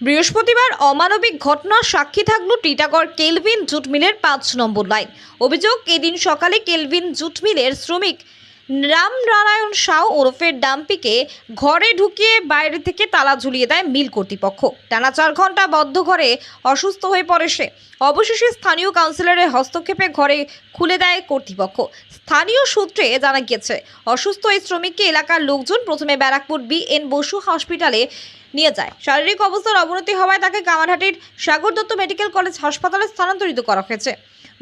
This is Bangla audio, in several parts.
বৃহস্পতিবার অমানবিক ঘটনার সাক্ষী থাকল টিটাগড় কেলভিন জুট মিলের পাঁচ নম্বর লাইন। অভিযোগ, এদিন সকালে কেলভিন জুট মিলের শ্রমিক রামনারায়ণ সাউ ওরফের ডাম্পিকে ঘরে ঢুকিয়ে বাইরে থেকে তালা ঝুলিয়ে দেয় মিল কর্তৃপক্ষ। টানা চার ঘণ্টা বদ্ধ ঘরে অসুস্থ হয়ে পড়ে সে। অবশেষে স্থানীয় কাউন্সিলরের হস্তক্ষেপে ঘরে খুলে দেয় কর্তৃপক্ষ। স্থানীয় সূত্রে জানা গিয়েছে, অসুস্থ এই শ্রমিককে এলাকার লোকজন প্রথমে ব্যারাকপুর বি এন বসু হসপিটালে নিয়ে যায়। শারীরিক অবস্থার অবনতি হওয়ায় তাকে কামারহাটির সাগর দত্ত মেডিকেল কলেজ হাসপাতালে স্থানান্তরিত করা হয়েছে।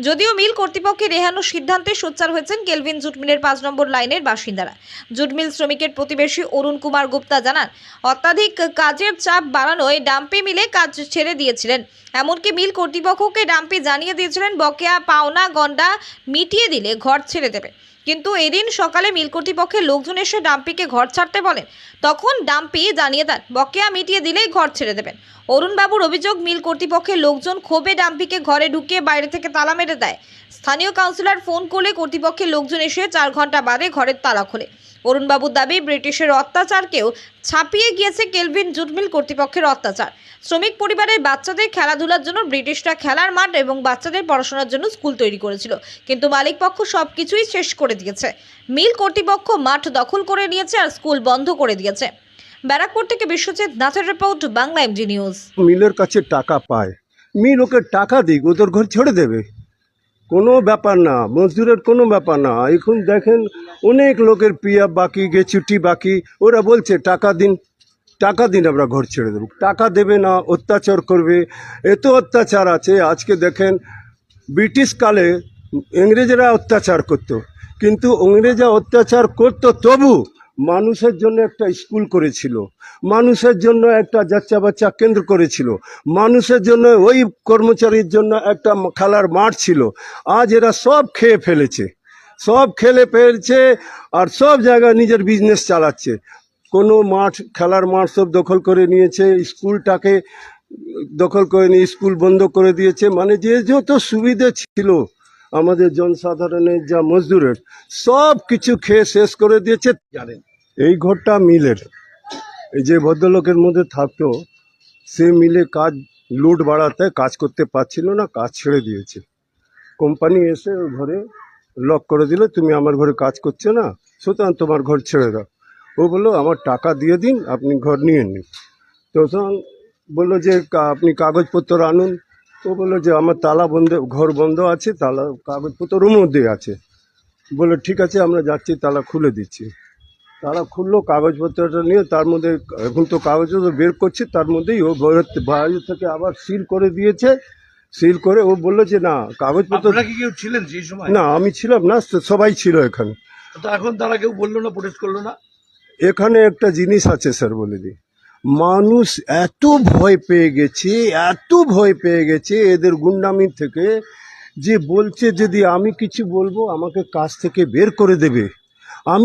যদিও মিল কর্তৃপক্ষের এহানোর সিদ্ধান্তে সোচ্চার হয়েছেন কেলভিন জুটমিলের পাঁচ নম্বর লাইনের বাসিন্দারা। জুট মিল শ্রমিকের প্রতিবেশী অরুণ কুমার গুপ্তা জানান, অত্যাধিক কাজের চাপ বাড়ানোয় ডাম্পি মিলে কাজ ছেড়ে দিয়েছিলেন। এমনকি মিল কর্তৃপক্ষকে ডাম্পি জানিয়ে দিয়েছিলেন, বকেয়া পাওনা গন্ডা মিটিয়ে দিলে ঘর ছেড়ে দেবে। কিন্তু এদিন সকালে মিল কর্তৃপক্ষের লোকজন এসে ডাম্পিকে ঘর ছাড়তে বলেন। তখন ডাম্পি জানিয়ে দেন, বকেয়া মিটিয়ে দিলেই ঘর ছেড়ে দেবেন। অরুণবাবুর অভিযোগ মিল কর্তৃপক্ষের লোকজন ক্ষোভে ডাম্পিকে ঘরে ঢুকিয়ে বাইরে থেকে তালা মেরে দেয়। স্থানীয় কাউন্সিলর ফোন করলে কর্তৃপক্ষের লোকজন এসে চার ঘণ্টা বাদে ঘরের তালা খোলে। অরুণবাবুর দাবি, ব্রিটিশের অত্যাচারকেও ছাপিয়ে গিয়েছে কেলভিন জুটমিল কর্তৃপক্ষের অত্যাচার। শ্রমিক পরিবারের বাচ্চাদের খেলাধুলার জন্য ব্রিটিশরা খেলার মাঠ এবং বাচ্চাদের পড়াশোনার জন্য স্কুল তৈরি করেছিল। কিন্তু মালিক পক্ষ সব কিছুই শেষ করে দিয়েছে। মিল কর্তৃপক্ষ মাঠ দখল করে নিয়েছে আর স্কুল বন্ধ করে দিয়েছে। ব্যারাকপুর থেকে বিশ্বজিৎ নাথের রিপোর্ট, বাংলা এমজি নিউজ। মিলের কাছে টাকা পায়। মিল ওকে টাকা দিক, ওদের ঘর ছেড়ে দেবে। কোনো ব্যাপার না, মজদুরের কোনো ব্যাপার না। এখন দেখেন অনেক লোকের পিয়া বাকি গেছুটি বাকি, ওরা বলছে, টাকা দিন টাকা দিন আমরা ঘর ছেড়ে দেবো। টাকা দেবে না, অত্যাচার করবে। এত অত্যাচার আছে, আজকে দেখেন ব্রিটিশ কালে ইংরেজরা অত্যাচার করতো। কিন্তু ইংরেজরা অত্যাচার করতো তবু মানুষের জন্য একটা স্কুল করেছিল। মানুষের জন্য একটা বাচ্চা বাচ্চা কেন্দ্র করেছিল। মানুষের জন্য ওই কর্মচারীর জন্য একটা খেলার মাঠ ছিল। আজ এরা সব খেয়ে ফেলেছে। সব খেলে ফেলছে আর সব জায়গায় নিজের বিজনেস চালাচ্ছে। কোনো মাঠ, খেলার মাঠ সব দখল করে নিয়েছে। স্কুলটাকে দখল করে নিয়ে স্কুল বন্ধ করে দিয়েছে। মানে যে যত সুবিধে ছিল, আমাদের জনসাধারণের যা মজদুরের, সব কিছু খেয়ে শেষ করে দিয়েছে। জানেন এই ঘরটা মিলের। এই যে ভদ্রলোকের মধ্যে থাকতো, সে মিলে কাজ লুট বাড়াতে কাজ করতে পারছিল না, কাজ ছেড়ে দিয়েছে। কোম্পানি এসে ওই ঘরে লক করে দিল, তুমি আমার ঘরে কাজ করছ না, সুতরাং তোমার ঘর ছেড়ে দাও। ও বলল, আমার টাকা দিয়ে দিন, আপনি ঘর নিয়ে নিন। তখন বলল যে আপনি কাগজপত্র আনুন। ও বলল যে, আমার তালা বন্ধ, ঘর বন্ধ আছে, তালা, কাগজপত্র ওর মধ্যে আছে। বলল, ঠিক আছে, আমরা যাচ্ছি, তালা খুলে দিচ্ছি। তারা খুললো কাগজপত্রটা নিয়ে তার মধ্যে এখন তো কাগজপত্র বের করছে তার মধ্যেই ও বাইরে থেকে আবার সিল করে দিয়েছে। সিল করে ও বলল যে না কাগজপত্র কি কেউ ছিলেন সেই সময়? না আমি ছিলাম না সবাই ছিল এখানে। তো এখন তারা কেউ বলল না প্রোটেস্ট করল না? এখানে একটা জিনিস আছে স্যার বলে দিই। মানুষ এত ভয় পেয়ে গেছে এত ভয় পেয়ে গেছে এদের গুন্ডামি থেকে যে বলছে যদি আমি কিছু বলব আমাকে কাজ থেকে বের করে দেবে। আমি